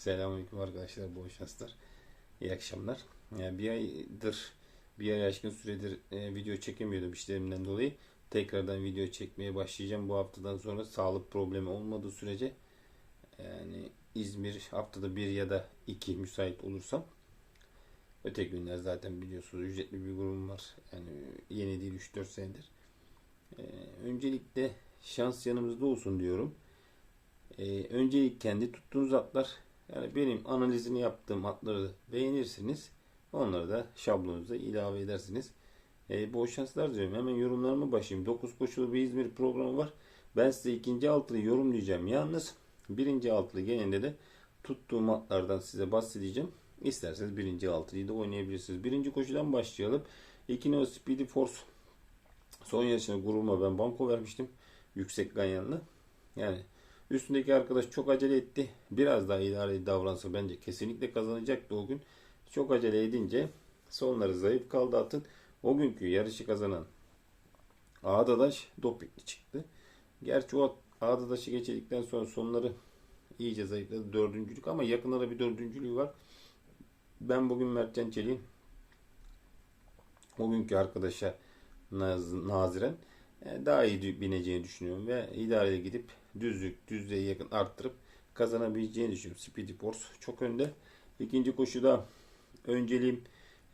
Selamünaleyküm arkadaşlar, bol şanslar. İyi akşamlar. Yani bir aydır, bir ay aşkın süredir e, video çekemiyordum işlerimden dolayı. Tekrardan video çekmeye başlayacağım. Bu haftadan sonra sağlık problemi olmadığı sürece yani İzmir haftada bir ya da iki müsait olursam öteki günler zaten biliyorsunuz ücretli bir grubum var. Yani yeni değil 3-4 senedir. E, öncelikle şans yanımızda olsun diyorum. Ee, öncelik kendi tuttuğunuz atlar. Yani benim analizini yaptığım atları beğenirsiniz. Onları da şablonunuza ilave edersiniz. Ee, bol şanslar diyorum. Hemen yorumlarıma başlayayım. 9 koşulu bir İzmir programı var. Ben size ikinci altılı yorumlayacağım. Yalnız birinci altılı genelde de tuttuğum atlardan size bahsedeceğim. İsterseniz birinci altılıyı da oynayabilirsiniz. Birinci koşudan başlayalım. Ikino Speedy Force son yarışına grubuma ben banko vermiştim. Yüksek ganyanlı. Yani Üstündeki arkadaş çok acele etti. Biraz daha idareli davransa bence kesinlikle kazanacaktı o gün. Çok acele edince sonları zayıf kaldı atın. O günkü yarışı kazanan Ağdadaş dopingli çıktı. Gerçi o Ağdadaş'ı geçirdikten sonra sonları iyice zayıfladı. Dördüncülük ama yakında da bir dördüncülüğü var. Ben bugün Mertcan Çelik'in o günkü arkadaşa naz, naziren daha iyi bineceğini düşünüyorum ve idareye gidip düzlük, düzlüğe yakın arttırıp kazanabileceğini düşünüyorum. Speedy Force çok önde. İkinci koşuda önceliğim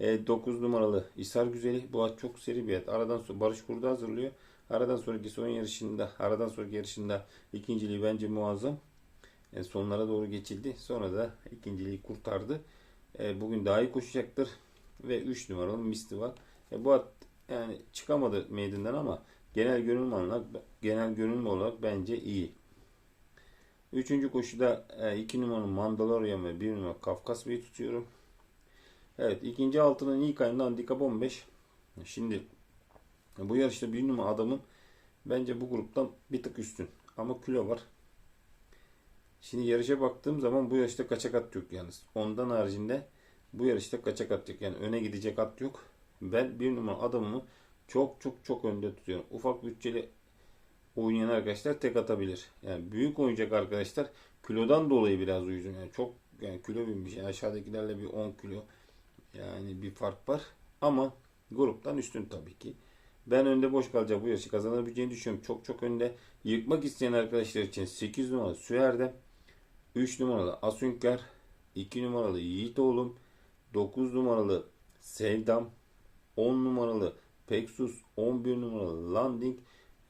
9 numaralı İsar Güzeli. Bu at çok seri bir at. Aradan sonra Barış Kurdu hazırlıyor. Aradan sonraki son yarışında, aradan sonraki yarışında ikinciliği bence muazzam. Yani sonlara doğru geçildi. Sonra da ikinciliği kurtardı. E, bugün daha iyi koşacaktır. Ve 3 numaralı Misty var. E, bu at yani çıkamadı meydandan ama genel görünüm olarak genel görünüm olarak bence iyi. Üçüncü koşuda 2 e, numaralı Mandalorian ve 1 numaralı Kafkas Bey'i tutuyorum. Evet ikinci altının ilk ayında handikap 15. Şimdi bu yarışta bir numara adamın bence bu gruptan bir tık üstün. Ama kilo var. Şimdi yarışa baktığım zaman bu yarışta kaçak at yok yalnız. Ondan haricinde bu yarışta kaçak at yok. Yani öne gidecek at yok. Ben bir numara adamımı çok çok çok önde tutuyorum. Ufak bütçeli oynayan arkadaşlar tek atabilir. Yani büyük oynayacak arkadaşlar kilodan dolayı biraz uyuzun. Yani çok yani kilo binmiş. Yani aşağıdakilerle bir 10 kilo yani bir fark var. Ama gruptan üstün tabii ki. Ben önde boş kalacak bu yarışı kazanabileceğini düşünüyorum. Çok çok önde. Yıkmak isteyen arkadaşlar için 8 numaralı Süer'de 3 numaralı Asünkar 2 numaralı Yiğit oğlum 9 numaralı Sevdam 10 numaralı Peksus 11 numaralı Landing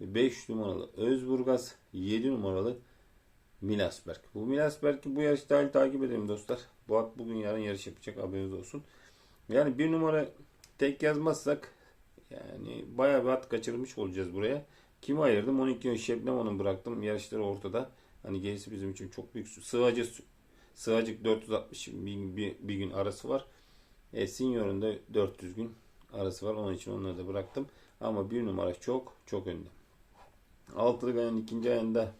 5 numaralı Özburgaz 7 numaralı Milasberg. Bu Milasberg'i bu yarış dahil takip edelim dostlar. Bu at bugün yarın yarış yapacak haberiniz olsun. Yani bir numara tek yazmazsak yani bayağı bir at kaçırmış olacağız buraya. Kimi ayırdım? 12 Şebnem Hanım bıraktım. Yarışları ortada. Hani gerisi bizim için çok büyük. Sığacı Sığacık 460 bir, bir, bir gün arası var. E, Senior'un da 400 gün arası var. Onun için onları da bıraktım. Ama bir numara çok çok önde. Altılık ayın ikinci ayında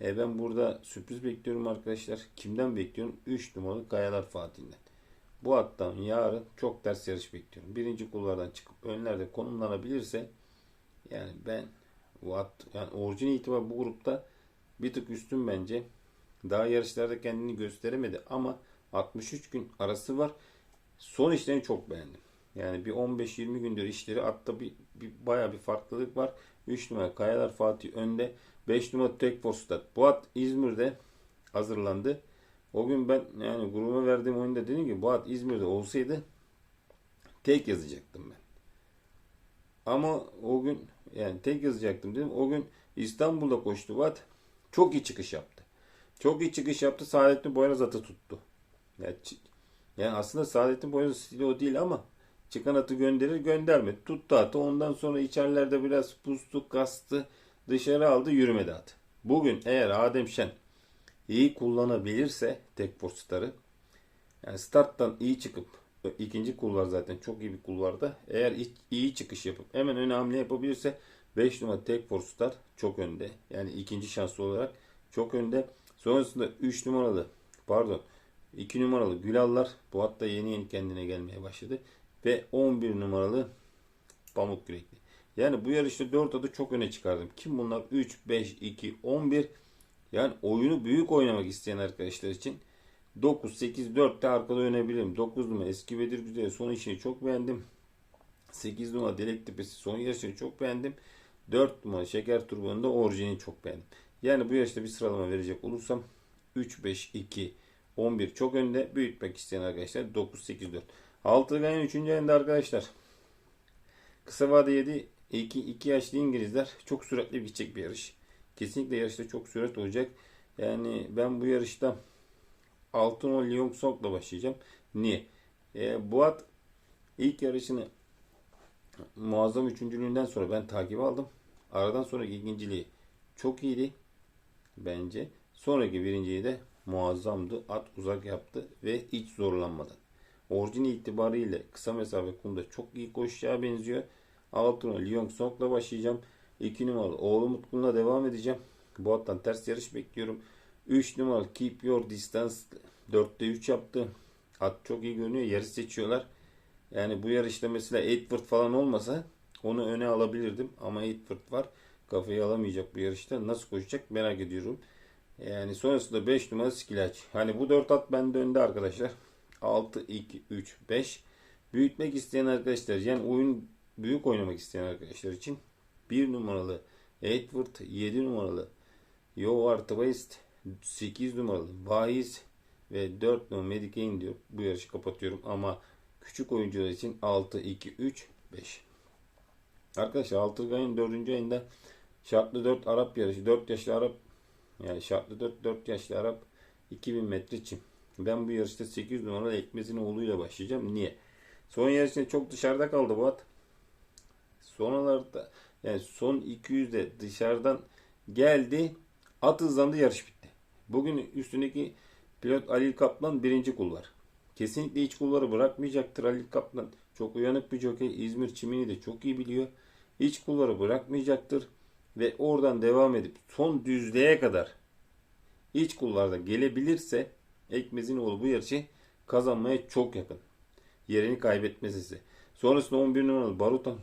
e ben burada sürpriz bekliyorum arkadaşlar. Kimden bekliyorum? 3 numaralı Kayalar Fatih'den. Bu attan yarın çok ders yarış bekliyorum. Birinci kullardan çıkıp önlerde konumlanabilirse yani ben bu at yani orijin itibar bu grupta bir tık üstün bence. Daha yarışlarda kendini gösteremedi ama 63 gün arası var. Son işlerini çok beğendim. Yani bir 15-20 gündür işleri atta bir, bir bayağı bir farklılık var. 3 numara Kayalar Fatih önde. 5 numara Tek Forstat. Bu at İzmir'de hazırlandı. O gün ben yani grubuma verdiğim oyunda dedim ki bu at İzmir'de olsaydı tek yazacaktım ben. Ama o gün yani tek yazacaktım dedim. O gün İstanbul'da koştu bu at. Çok iyi çıkış yaptı. Çok iyi çıkış yaptı. Saadettin Boyanaz atı tuttu. Yani, yani aslında Saadettin Boyanaz stili o değil ama Çıkan atı gönderir göndermedi. Tuttu atı. Ondan sonra içerilerde biraz pustu, kastı. Dışarı aldı yürümedi at. Bugün eğer Adem Şen iyi kullanabilirse tek postarı yani starttan iyi çıkıp ikinci kulvar zaten çok iyi bir kulvarda. Eğer iyi çıkış yapıp hemen öne hamle yapabilirse 5 numara tek forstar çok önde. Yani ikinci şanslı olarak çok önde. Sonrasında 3 numaralı pardon 2 numaralı Gülallar bu hatta yeni yeni kendine gelmeye başladı ve 11 numaralı Pamuk Yürekli. Yani bu yarışta 4 adı çok öne çıkardım. Kim bunlar? 3, 5, 2, 11. Yani oyunu büyük oynamak isteyen arkadaşlar için 9, 8, 4 de arkada oynayabilirim. 9 numara eski Bedir Güzel son işini çok beğendim. 8 numara Delek Tepesi son yarışını çok beğendim. 4 numara Şeker Turban'ın da orijinini çok beğendim. Yani bu yarışta bir sıralama verecek olursam 3, 5, 2, 11 çok önde. Büyütmek isteyen arkadaşlar 9, 8, 4. Altı Ganyan 3. ayında arkadaşlar. Kısa vade 7 2, 2 yaşlı İngilizler çok süratli gidecek bir yarış. Kesinlikle yarışta çok sürat olacak. Yani ben bu yarışta Altın Lyon Song'la başlayacağım. Niye? E, Buat ilk yarışını muazzam üçüncülüğünden sonra ben takip aldım. Aradan sonraki ikinciliği çok iyiydi bence. Sonraki birinciyi de muazzamdı. At uzak yaptı ve hiç zorlanmadan. Orijini itibariyle kısa mesafe kumda çok iyi koşacağı benziyor. Altına Lyon Song'la başlayacağım. 2 numaralı oğlu Mutlu'na devam edeceğim. Bu attan ters yarış bekliyorum. 3 numaralı Keep Your Distance 4'te 3 yaptı. At çok iyi görünüyor. Yarış seçiyorlar. Yani bu yarışta mesela Edward falan olmasa onu öne alabilirdim. Ama Edward var. Kafayı alamayacak bu yarışta. Nasıl koşacak merak ediyorum. Yani sonrasında 5 numara Skilaç. Hani bu 4 at bende önde arkadaşlar. 6, 2, 3, 5. Büyütmek isteyen arkadaşlar yani oyun büyük oynamak isteyen arkadaşlar için 1 numaralı Edward, 7 numaralı Yovar Twist, 8 numaralı Vaiz ve 4 numaralı Medicaid diyor. Bu yarışı kapatıyorum ama küçük oyuncular için 6, 2, 3, 5. Arkadaşlar 6 ayın 4. ayında şartlı 4 Arap yarışı. 4 yaşlı Arap yani şartlı 4 4 yaşlı Arap 2000 metre çim. Ben bu yarışta 8 numaralı Ekmez'in oğluyla başlayacağım. Niye? Son yarışında çok dışarıda kaldı bu at. Sonralarda yani son 200'de dışarıdan geldi. At hızlandı yarış bitti. Bugün üstündeki pilot Halil Kaplan birinci kulvar. Kesinlikle iç kulvarı bırakmayacaktır Halil Kaplan. Çok uyanık bir jockey. İzmir çimini de çok iyi biliyor. İç kulvarı bırakmayacaktır. Ve oradan devam edip son düzlüğe kadar iç kulvarda gelebilirse Ekmez'in oğlu bu yarışı kazanmaya çok yakın. Yerini kaybetmez ise. Sonrasında 11 numaralı Barutan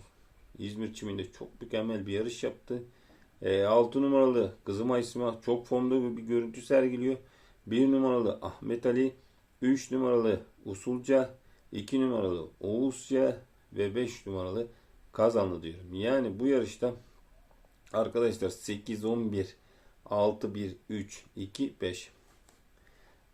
İzmir çiminde çok mükemmel bir yarış yaptı. E, 6 numaralı Kızım Aysima çok formda bir görüntü sergiliyor. 1 numaralı Ahmet Ali, 3 numaralı Usulca, 2 numaralı Oğuzca ve 5 numaralı Kazanlı diyorum. Yani bu yarışta arkadaşlar 8, 11, 6, 1, 3, 2, 5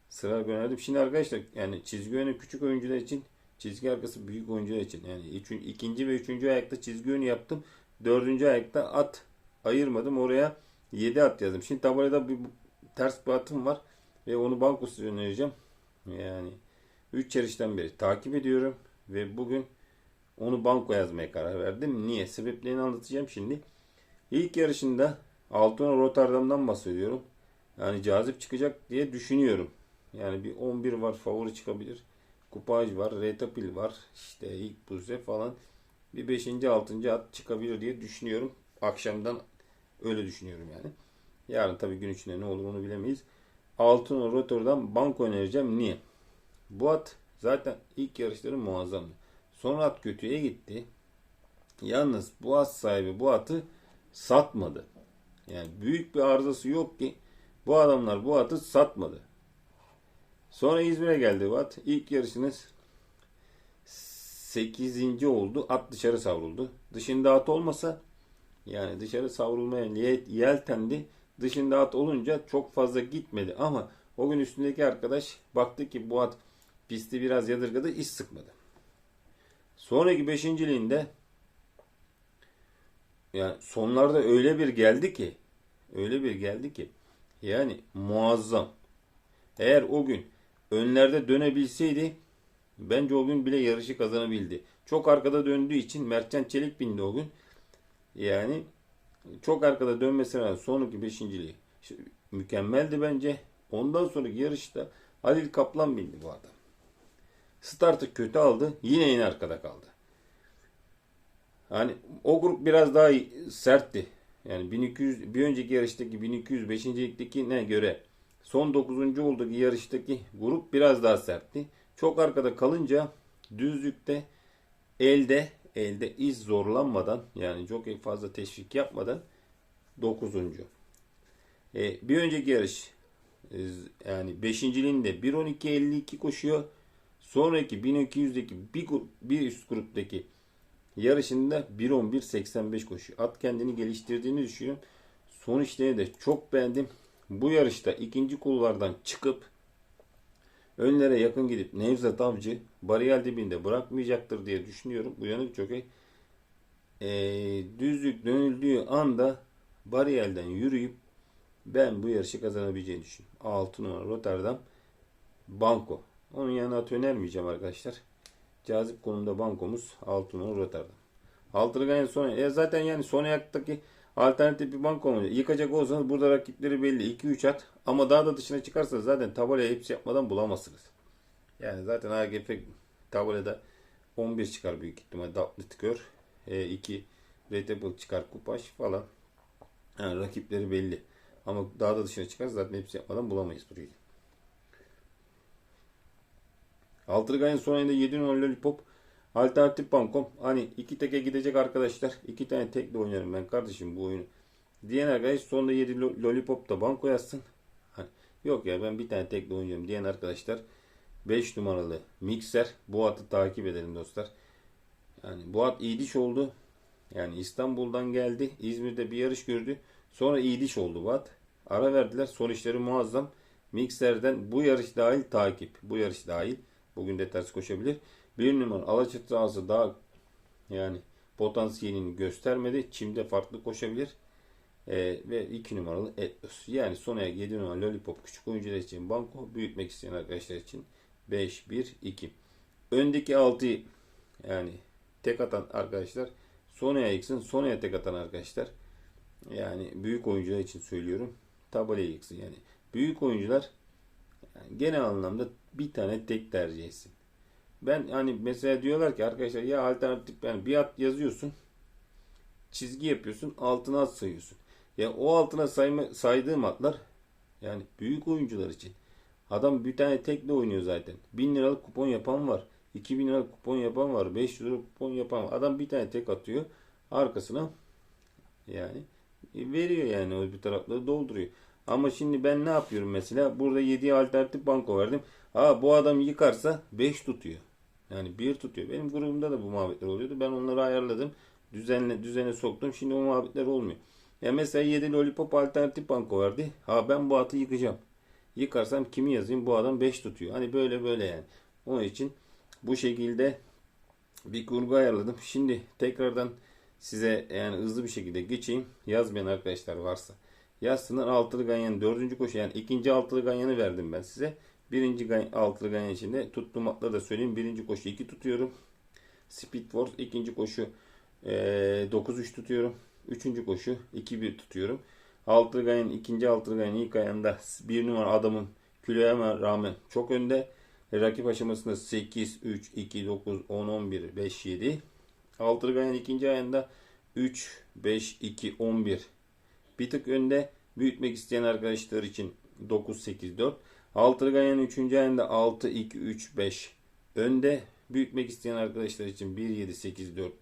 sıra gönderdim. Şimdi arkadaşlar yani çizgi önü küçük oyuncular için çizgi arkası büyük oyuncular için yani üç, ikinci ve üçüncü ayakta çizgi önü yaptım. Dördüncü ayakta at ayırmadım. Oraya 7 at yazdım. Şimdi tabelada bir ters bir atım var ve onu bankosu önereceğim. Yani 3 yarıştan beri takip ediyorum ve bugün onu banko yazmaya karar verdim. Niye? Sebeplerini anlatacağım şimdi. İlk yarışında Altona Rotterdam'dan bahsediyorum. Yani cazip çıkacak diye düşünüyorum. Yani bir 11 var favori çıkabilir. Kupaj var, Retapil var. İşte ilk buze falan. Bir 5. 6. at çıkabilir diye düşünüyorum. Akşamdan öyle düşünüyorum yani. Yarın tabii gün içinde ne olur onu bilemeyiz. Altın Rotterdam banko önereceğim. Niye? Bu at zaten ilk yarışları muazzamdı. Sonra at kötüye gitti. Yalnız bu at sahibi bu atı satmadı. Yani büyük bir arızası yok ki bu adamlar bu atı satmadı. Sonra İzmir'e geldi bu at. İlk yarışınız 8. oldu. At dışarı savruldu. Dışında at olmasa yani dışarı savrulmaya yeltendi. Dışında at olunca çok fazla gitmedi ama o gün üstündeki arkadaş baktı ki bu at pisti biraz yadırgadı, iş sıkmadı. Sonraki beşinciliğinde yani sonlarda öyle bir geldi ki öyle bir geldi ki yani muazzam. Eğer o gün önlerde dönebilseydi bence o gün bile yarışı kazanabildi. Çok arkada döndüğü için Mertcan Çelik bindi o gün. Yani çok arkada dönmesine rağmen sonraki beşinciliği mükemmeldi bence. Ondan sonraki yarışta Halil Kaplan bindi bu adam. Startı kötü aldı. Yine yine arkada kaldı. Hani o grup biraz daha sertti. Yani 1200 bir önceki yarıştaki 1205. ne göre son 9. olduğu yarıştaki grup biraz daha sertti. Çok arkada kalınca düzlükte elde elde iz zorlanmadan yani çok fazla teşvik yapmadan 9. E, bir önceki yarış e, yani beşinciliğinde 1.12.52 koşuyor. Sonraki 1200'deki bir, bir üst gruptaki yarışında 1.11.85 koşuyor. At kendini geliştirdiğini düşünüyorum. Son işlerini de çok beğendim. Bu yarışta ikinci kulvardan çıkıp önlere yakın gidip Nevzat Avcı bariyer dibinde bırakmayacaktır diye düşünüyorum. Uyanık jockey e, düzlük dönüldüğü anda bariyerden yürüyüp ben bu yarışı kazanabileceğini düşünüyorum. 6 numara Rotterdam Banko. Onun yanına at önermeyeceğim arkadaşlar. Cazip konumda bankomuz 6 numara Rotterdam. Altılı Ganyan son e zaten yani son ayaktaki alternatif bir banko mu? Yıkacak olsanız burada rakipleri belli. 2-3 at. Ama daha da dışına çıkarsa zaten tabelaya hepsi yapmadan bulamazsınız. Yani zaten AGF tabelada 11 çıkar büyük ihtimalle. Datlı tıkıyor. 2 Retable çıkar kupaş falan. Yani rakipleri belli. Ama daha da dışına çıkar zaten hepsi yapmadan bulamayız burayı. Altırgay'ın son ayında 7 numaralı Lollipop Alternatif bankom. Hani iki teke gidecek arkadaşlar. iki tane tekle oynarım ben kardeşim bu oyunu. Diyen arkadaş sonunda 7 Lollipop da banko yazsın. Hani, yok ya ben bir tane tekle oynayacağım diyen arkadaşlar 5 numaralı mikser. Bu atı takip edelim dostlar. Yani bu at iyi diş oldu. Yani İstanbul'dan geldi. İzmir'de bir yarış gördü. Sonra iyi diş oldu bu at. Ara verdiler. Son işleri muazzam. Mikser'den bu yarış dahil takip. Bu yarış dahil. Bugün de ters koşabilir. Bir numara Alaçatı daha yani potansiyelini göstermedi. Çimde farklı koşabilir. Ee, ve 2 numaralı Etlos. Yani son ayak 7 numaralı Lollipop küçük oyuncular için banko büyütmek isteyen arkadaşlar için 5 1 2. Öndeki 6'yı yani tek atan arkadaşlar Sonra'ya yıksın. Sonra'ya tek atan arkadaşlar yani büyük oyuncular için söylüyorum. Tabelaya yıksın. Yani büyük oyuncular yani genel anlamda bir tane tek tercih etsin. Ben hani mesela diyorlar ki arkadaşlar ya alternatif yani bir at yazıyorsun çizgi yapıyorsun altına at sayıyorsun. Ya o altına sayma, saydığım atlar yani büyük oyuncular için. Adam bir tane tekle oynuyor zaten. 1000 liralık kupon yapan var. 2000 liralık kupon yapan var. 500 liralık kupon yapan var. Adam bir tane tek atıyor. Arkasına yani veriyor yani o bir tarafları dolduruyor. Ama şimdi ben ne yapıyorum mesela? Burada 7'ye alternatif banko verdim. Ha bu adam yıkarsa 5 tutuyor. Yani 1 tutuyor. Benim grubumda da bu muhabbetler oluyordu. Ben onları ayarladım. Düzenle, düzene soktum. Şimdi o muhabbetler olmuyor. Ya mesela 7 lollipop alternatif banko verdi. Ha ben bu atı yıkacağım. Yıkarsam kimi yazayım? Bu adam 5 tutuyor. Hani böyle böyle yani. Onun için bu şekilde bir kurgu ayarladım. Şimdi tekrardan size yani hızlı bir şekilde geçeyim. Yazmayan arkadaşlar varsa. Yazsınlar altılı ganyan dördüncü koşu yani ikinci altılı ganyanı verdim ben size. Birinci altılı ganyan içinde tuttuğum atları da söyleyeyim. Birinci koşu 2 tutuyorum. Speed Force ikinci koşu eee 9-3 tutuyorum. Üçüncü koşu 2-1 tutuyorum. Altılı ganyan ikinci altılı ganyan ilk ayında bir numara adamın kiloya rağmen çok önde. E, rakip aşamasında 8, 3, 2, 9, 10, 11, 5, 7. Altılı ganyan ikinci ayında 3, 5, 2, 11 bir tık önde büyütmek isteyen arkadaşlar için 9 8 4. Altılı ganyanın 3. ayında 6 2 3 5 önde büyütmek isteyen arkadaşlar için 1 7 8 4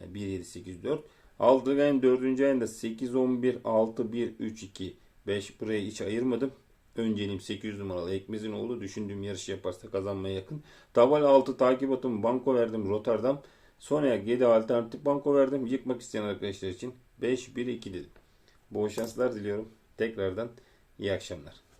yani 1 7 8 4. Altılı ganyanın 4. ayında 8 11 6 1 3 2 5 buraya hiç ayırmadım. Önceliğim 800 numaralı Ekmez'in oğlu düşündüğüm yarışı yaparsa kazanmaya yakın. Tabal 6 takip atım banko verdim Rotterdam. Son ayak 7 alternatif banko verdim. Yıkmak isteyen arkadaşlar için 5 1 2 dedim. Bol şanslar diliyorum. Tekrardan iyi akşamlar.